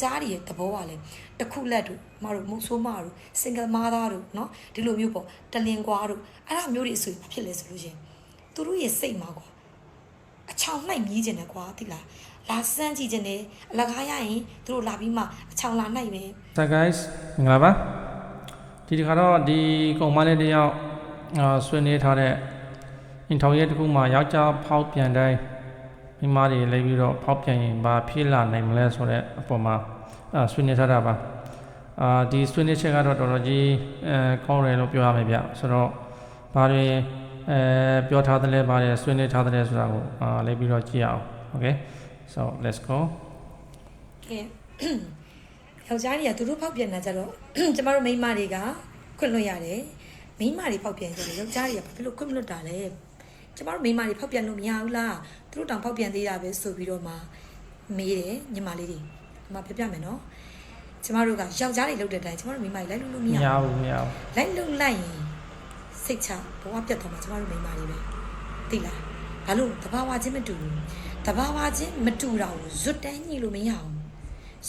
က်ျားတွေရဲ့သဘောကလည်းတစ်ခုလက်တို့မတို့မုတ်ဆိုးမတို့ single mother တို့เนาะဒီလိုမျိုးပေါ့တလင်ကွာတို့အဲ့ဒါမျိုးတွေဆိုရင်ဘာဖြစ်လဲဆိုလို့ရှရင်သူတို့ရဲ့စိတ်မှာကွာအချောင်နှိုက်မြည်ကျင်တယ်ကွာသိလားလာစမ်းကြည့်ကျင်တယ်အလကားရရင်သူတို့လာပြီးမှအချောင်လာနှိုက်မယ် So guys မင်္ဂလာပါဒီတစ်ခါတော့ဒီကောင်မလေးတစ်ယောက်အာဆွေးနွေးထားတဲ့အင်ထောင်ရဲတစ်ခုမှာယောက်ျားဖောက်ပြန်တိုင်း မိန်းမတွေလိုက်ပြီးတော့ဖောက်ပြန်ရင်ဘာဖြစ်လာနိုင်မလဲဆိုတဲ့အပေါ်မှာအာဆွေးနွေးထားတာပါအာဒီဆွေးနွေးချက်ကတော့တော်တော်ကြီးအဲကောင်းတယ်လို့ပြောရမယ်ဗျဆိုတော့ဘာတွေအဲပြောထားတယ်လဲဘာတွေဆွေးနွေးထားတယ်လဲဆိုတာကိုအာလိုက်ပြီးတော့ကြည့်ရအောင် okay so let's go ကဲယောက်ျားတွေကသူတို့ဖောက်ပြန်တာကြတော့ကျမတို့မိန်းမတွေကခွင့်လွှတ်ရတယ်မိန်းမတွေဖောက်ပြန်ကြတယ်ယောက်ျားတွေကဘာဖြစ်လို့ခွင့်မလွှတ်တာလဲ ကျမတို့မိန်းမတွေဖောက်ပြန်လို့မရဘူးလားသူတို့တောင်ဖောက်ပြန်သေးတာပဲဆိုပြီးတော့မှမေးတယ်ညီမလေးတွေဒီမှာပြပြမယ်နော်ကျမတို့ကယောက်ျားတွေလုပ်တဲ့အတိုင်းကျမတို့မိန်းမတွေလိုက်လို့လို့မမရရဘူးဘူးမရဘူးလိုက်လို့လိုက်ရင်စိတ်ချဘဝပြတ်သွားမှာကျမတို့မိန်းမတွေပဲသိလားဘာလို့တဘာဝချင်းမတူဘူးတဘာဝချင်းမတူတာကိုဇွတ်တန်းညှိလို့မရအောင်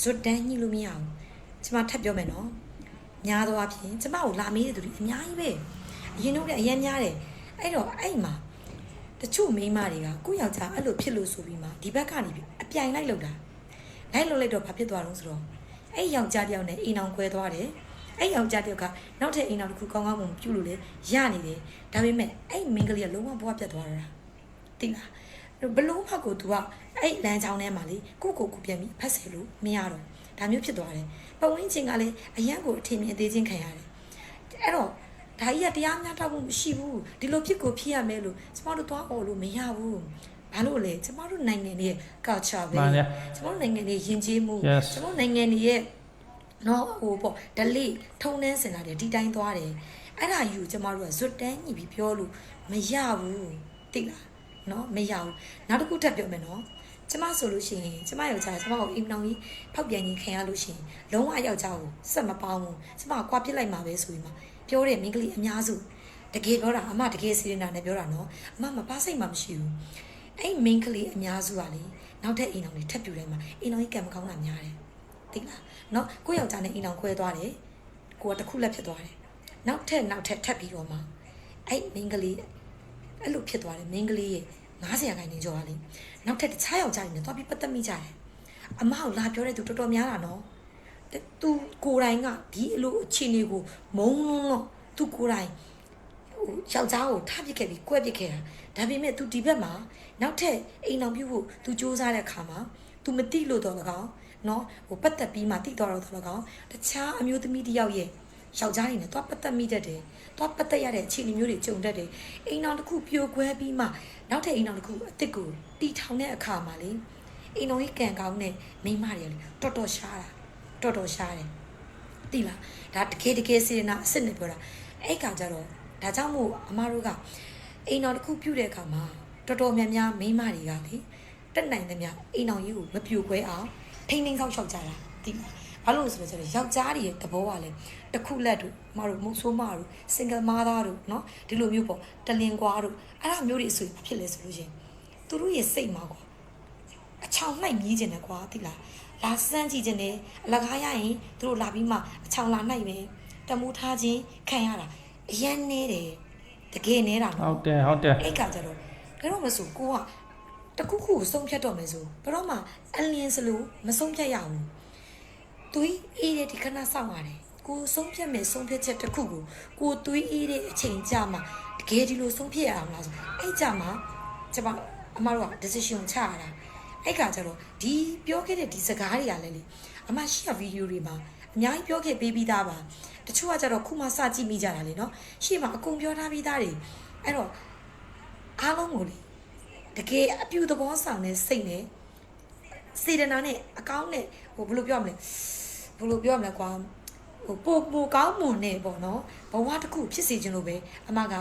ဇွတ်တန်းညှိလို့မရအောင်ကျမထပ်ပြောမယ်နော်များသောအားဖြင့်ကျမကိုလာမေးတဲ့သူတွေအများကြီးပဲအရင်တော့လည်းအရင်များတယ်အဲ့တော့အဲ့မှာ တချို့မိန်းမတွေကကိုယ့်ယောက်ျားအဲ့လိုဖြစ်လို့ဆိုပြီးမှဒီဘက်ကနေပြီးအပြိုင်လိုက်လောက်တာလိုက်လို့လိုက်တော့ဘာဖြစ်သွားတော့ဆိုတော့အဲ့ယောက်ျားတစ်ယောက်နဲ့အိမ်အောင်ခွဲသွားတယ်အဲ့ယောက်ျားတယောက်ကနောက်ထပ်အိမ်နောက်တစ်ခုကောင်းကောင်းမွန်မွန်ပြုလို့လေရနေတယ်ဒါပေမဲ့အဲ့မင်းကလေးကလုံးဝဘဝပြတ်သွားတာတိလားဘလို့ဖတ်ကို तू ကအဲ့လမ်းချောင်းထဲမှာလေကိုကိုကိုပြန်ပြီးဖတ်ဆယ်လို့မရတော့ဒါမျိုးဖြစ်သွားတယ်ပဝင်းချင်းကလည်းအရန်ကိုအထင်မြင်အသေးချင်းခံရတယ်အဲ့တော့ ဒါကြီးကတရားမျှတမှုမရှိဘူးဒီလိုဖြစ်ကိုဖြစ်ရမယ်လို့ကျမတို့သွားអော်လို့မရဘူးဘာလို့လဲကျမတို့နိုင်ငံရဲ့ culture ပဲမှန်တယ်ကျမတို့နိုင်ငံရဲ့ယဉ်ကျေးမှု Yes ကျမတို့နိုင်ငံရဲ့နော်ဟိုပေါ့ဒလိထုံနှန်းစင်လာတယ်ဒီတိုင်းသွားတယ်အဲ့ဒါယူကျမတို့ကဇွတ်တန်းညီပြီးပြောလို့မရဘူးသိလားနော်မရဘူးနောက်တစ်ခုထပ်ပြောမယ်နော်ကျမဆိုလို့ရှိရင်ကျမယောက်ျားကျမကိုအိမ်နောင်ကြီးဖောက်ပြန်ကြီးခံရလို့ရှိရင်လုံးဝယောက်ျားကိုစက်မပေါင်းဘူးကျမကကွာပြစ်လိုက်မှာပဲဆိုပြီးမှ ပြောတဲ့မိန်းကလေးအများစုတကယ်ပြောတာအမတကယ်စီရင်တာနဲ့ပြောတာနော်အမမပါစိတ်မှမရှိဘူးအဲ့မိန်းကလေးအများစုကလေနောက်ထပ်အိမ်အောင်တွေထပ်ပြူတိုင်းမှာအိမ်အောင်ကြီးကံမကောင်းတာများတယ်သိလားနော်ကိုယောက်ျားနဲ့အိမ်အောင်ခွဲသွားတယ်ကိုကတခုလက်ဖြစ်သွားတယ်နောက်ထပ်နောက်ထပ်ထပ်ပြီးတော့မှအဲ့မိန်းကလေးအဲ့လိုဖြစ်သွားတယ်မိန်းကလေးရဲ့90ရာခိုင်နှုန်းကျော်ကလေနောက်ထပ်တခြားယောက်ျားတွေနဲ့သွားပြီးပတ်သက်မိကြတယ်အမကိုလာပြောတဲ့သူတော်တော်များတာနော် သူကိုယ်တိုင်ကဒီအလိုအခြေအနေကိုမုံလုံးတော့သူကိုယ်တိုင်ဟိုယောက်ျားကိုထားပစ်ခဲ့ပြီးကွဲပစ်ခဲ့တာဒါပေမဲ့သူဒီဘက်မှာနောက်ထပ်အိမ်အောင်ပြုဖို့သူစူးစမ်းတဲ့အခါမှာသူမတိလို့တော့လကောင်နော်ဟိုပတ်သက်ပြီးမှတိတော့တော့လကောင်တခြားအမျိုးသမီးတယောက်ရဲ့ယောက်ျားတွေနဲ့သွားပတ်သက်မိတတ်တယ်။သွားပတ်သက်ရတဲ့အခြေအနေမျိုးတွေကြုံတတ်တယ်။အိမ်တော်တစ်ခုပြိုကွဲပြီးမှနောက်ထပ်အိမ်တော်တစ်ခုအစ်စ်ကိုတီထောင်တဲ့အခါမှာလေအိမ်တော်ကြီးကံကောင်းတဲ့မိန်းမတွေလေတော်တော်ရှားတာ တော်တော်ရှားတယ်တိလားဒါတကယ်တကယ်စေနာအစ်စ်နဲ့ပြောတာအဲ့ခါကျတော့ဒါကြောင့်မို့အမားတို့ကအိမ်အောင်တစ်ခုပြုတ်တဲ့အခါမှာတော်တော်များများမိန်းမတွေကလေတက်နိုင်သမျှအိမ်အောင်ကြီးကိုမပြိုကွဲအောင် ထိန်းထိန်းဆောက်ရှောက်ကြတာဒီမှာဘာလို့လဲဆိုတော့ယောက်ျားတွေရဲ့သဘောကလည်းတစ်ခုလက်တို့မတို့မုတ်ဆိုးမတို့ single mother တို့เนาะဒီလိုမျိုးပေါ့တလင်ကွာတို့အဲ့ဒါမျိုးတွေဆိုရင်ဘာဖြစ်လဲဆိုလို့ရှင်သူတို့ရဲ့စိတ်မှာကွာအ ချောင်နှိုက်မြည်ကျင်တယ်ကွာသိလားလာစမ်းကြည့်ကျင်တယ်အလကားရရင်သူတို့လာပြီးမှအချောင်လာနှိုက်မယ်တမူထားခြင်းခံရတာအရန်နေတယ်တကယ်နေတာဟုနော်တ်တယ်ဟုတ်တယ်အဲ့ကကြတော့ဘယ်တော့မဆိုကိုကတခုခုကိုဆုံးဖြတ်တော့မယ်ဆိုဘယ်တော့မှအလင်းစလို့မဆုံးဖြတ်ရဘူးသူအေးတဲ့ဒီခဏစောင့်ရတယ်ကိုဆုံးဖြတ်မယ်ဆုံးဖြတ်ချက်တစ်ခုကိုကိုသွေးအေးတဲ့အချိန်ကြာမှတကယ်ဒီလိုဆုံးဖြတ်ရအောင်လားဆိုအဲ့ကြာမှကျွန်မအမတို့က decision ချရတာ အဲ့ကကြတော့ဒီပြောခဲ့တဲ့ဒီစကားတွေကလည်းလေအမရှိရဗီဒီယိုတွေမှာအများကြီးပြောခဲ့ပေးပြီးသားပါတချို့ကကြတော့ခုမှစကြည့်မိကြတာလေနော်ရှေ့မှာအကုန်ပြောထားပြီးသားတွေအဲ့တော့အားလုံးကိုလေတကယ်အပြူသဘောဆောင်တဲ့စိတ်နဲ့စေတနာနဲ့အကောင်းနဲ့ဟိုဘယ်လိုပြောရမလဲဘယ်လိုပြောရမလဲကွာဟိုပိုပိုကောင်းမွန်နေပေါ့နော်ဘဝတစ်ခုဖြစ်စေခြင်းလို့ပဲအမက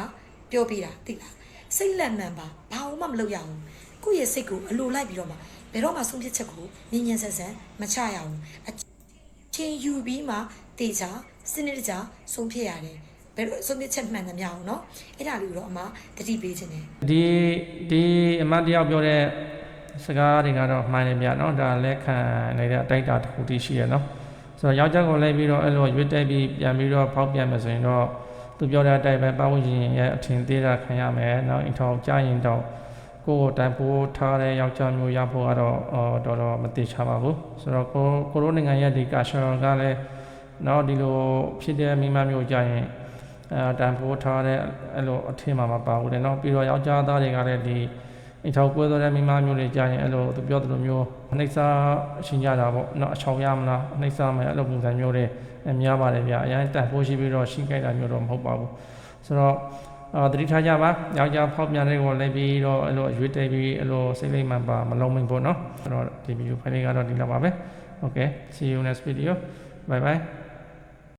ပြောပြတာသိလားစိတ်လက်မှန်ပါဘာမှမလုပ်ရဘူးကိုယ့်ရဲ့စိတ်ကိုအလိုလိုက်ပြီးတော့မှ ဘယ်တော့မှဆုံးဖြတ်ချက်ကိုညင်ညင်ဆန်ဆန်မချရဘူးအချင်းယူပြီးမှတေချာစနစ်တကျဆုံးဖြတ်ရတယ်ဘယ်လိုဆုံးဖြတ်ချက်မှန်သမျှအောင်နော်အဲ့ဒါလေးကိုတော့အမတတိပေးခြင်းတယ် ဒီဒီအမတ်တယောက်ပြောတဲ့ စကားတွေကတော့မှန်တယ်ဗျเนาะဒါလက်ခံနေတဲ့အတိုက်အတာတစ်ခုတည်းရှိရเนาะဆိုတော့ယောက်ျားကိုလိုက်ပြီးတော့အဲ့လိုရွေးတက်ပြီးပြန်ပြီးတော့ဖောက်ပြန်မယ်ဆိုရင်တော့သူပြောတဲ့အတိုင်းပဲပတ်ဝန်းကျင်ရဲ့အထင်သေးတာခံရမယ်เนาะအင်ထောင်ကြားရင်တော့ ကိုယ်တိုင်ပိုးထားတဲ့ယောက်ျားမျိုးရဖို့ကတော့တော်တော်မတိချပါဘူးဆိုတော့ကိုကိုရိုနိုင်ငံရဲ့ဒီကာရှယ်ကလည်းနော်ဒီလိုဖြစ်တဲ့မိမမျိုးကြရင်အဲတန်ဖိုးထားတဲ့အဲ့လိုအထင်မှာမပါဘူးလေနော်ပြီးတော့ယောက်ျားသားတွေကလည်းဒီအိမ်ထောင်ကွဲသွားတဲ့မိမမျိုးတွေကြရင်အဲ့လိုသူပြောသလိုမျိုးနှိမ့်စားရှင်ကြတာပေါ့နော်အချောင်ရမလားနှိမ့်စားမယ်အဲ့လိုပုံစံမျိုးတွေအများပါတယ်ဗျအရင်တန်ဖိုးရှိပြီးတော့ရှင်းကြတာမျိုးတော့မဟုတ်ပါဘူးဆိုတော့ အာတတိထားကြပါယောက်ျားဖောက်ပြန်တဲ့ကိုလည်းပြီးတော့အဲ့လိုအရွေးတိတ်ပြီးအဲ့လိုစိတ်လိမ့်မှန်ပါမလုံးမိန်ပေါ့နော်ဆိုတော့ဒီဗီဒီယိုဖိုင်လေးကတော့ဒီလောက်ပါပဲ okay see you next video bye bye